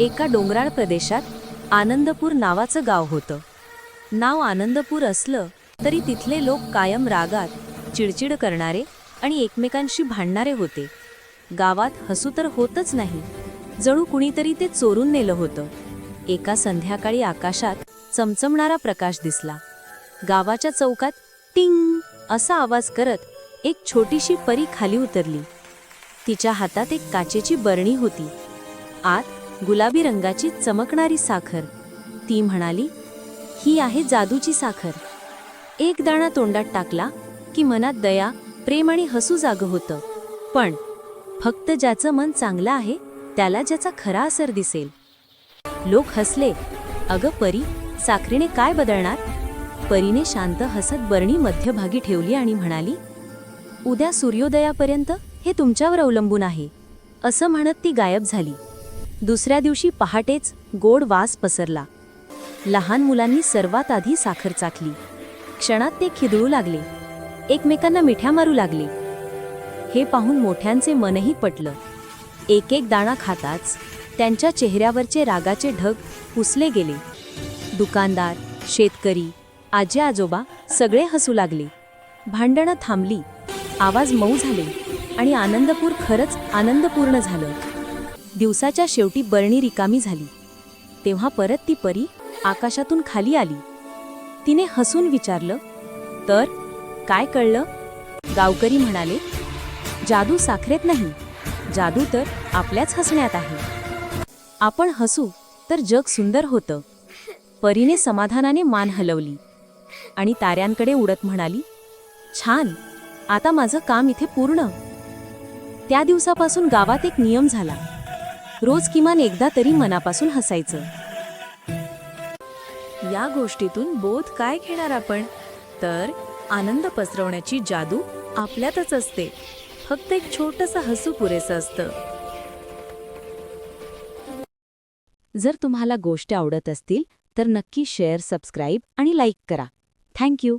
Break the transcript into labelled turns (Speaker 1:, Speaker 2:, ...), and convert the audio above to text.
Speaker 1: एका डोंगराळ प्रदेशात आनंदपूर नावाचं गाव होतं. नाव आनंदपूर असलं तरी तिथले लोक कायम रागात चिडचिड करणारे आणि एकमेकांशी भांडणारे होते. गावात हसू तर होतच नाही. जणू कुणीतरी ते चोरून नेलं होतं. एका संध्याकाळी आकाशात चमचमणारा प्रकाश दिसला. गावाच्या चौकात टिंग असा आवाज करत एक छोटीशी परी खाली उतरली. तिच्या हातात एक काचेची बरणी होती. आत गुलाबी रंगाची चमकणारी साखर. ती म्हणाली ही आहे जादूची साखर. एक दाणा तोंडात टाकला की मनात दया प्रेम आणि हसू जाग होतं. पण फक्त ज्याचं मन चांगलं आहे त्याला ज्याचा खरा असर दिसेल. लोक हसले अगं परी साखरेने काय बदलणार? परीने शांत हसत बरणी मध्यभागी ठेवली आणि म्हणाली उद्या सूर्योदयापर्यंत हे तुमच्यावर अवलंबून आहे. असं म्हणत ती गायब झाली. दुसऱ्या दिवशी पहाटेच गोड वास पसरला. लहान मुलांनी सर्वात आधी साखर चाखली. क्षणात ते खिदळू लागले. एकमेकांना मिठ्या मारू लागले. हे पाहून मोठ्यांचे मनही पटलं. एक एक दाणा खाताच त्यांच्या चेहऱ्यावरचे रागाचे ढग पुसले गेले. दुकानदार शेतकरी आजी आजोबा सगळे हसू लागले. भांडणं थांबली. आवाज मऊ झाले आणि आनंदपूर खरंच आनंदपूर्ण झालं. दिवसाच्या शेवटी बरणी रिकामी झाली. तेव्हा परत ती परी आकाशातून खाली आली. तिने हसून विचारलं तर काय कळलं? गावकरी म्हणाले जादू साखरेत नाही. जादू तर आपल्याच हसण्यात आहे. आपण हसू तर जग सुंदर होतं. परीने समाधानाने मान हलवली आणि ताऱ्यांकडे उडत म्हणाली छान. आता माझं काम इथे पूर्ण. त्या दिवसापासून गावात एक नियम झाला. रोज किमान एकदा तरी मनापासून हसायचं.
Speaker 2: या गोष्टीतून बोध काय घेणार आपण? तर आनंद पसरवण्याची जादू आपल्यातच असते. फक्त एक छोटंसं हसू पुरेसं असतं.
Speaker 1: जर तुम्हाला गोष्ट आवडत असतील तर नक्की शेअर सबस्क्राईब आणि लाईक करा. Thank you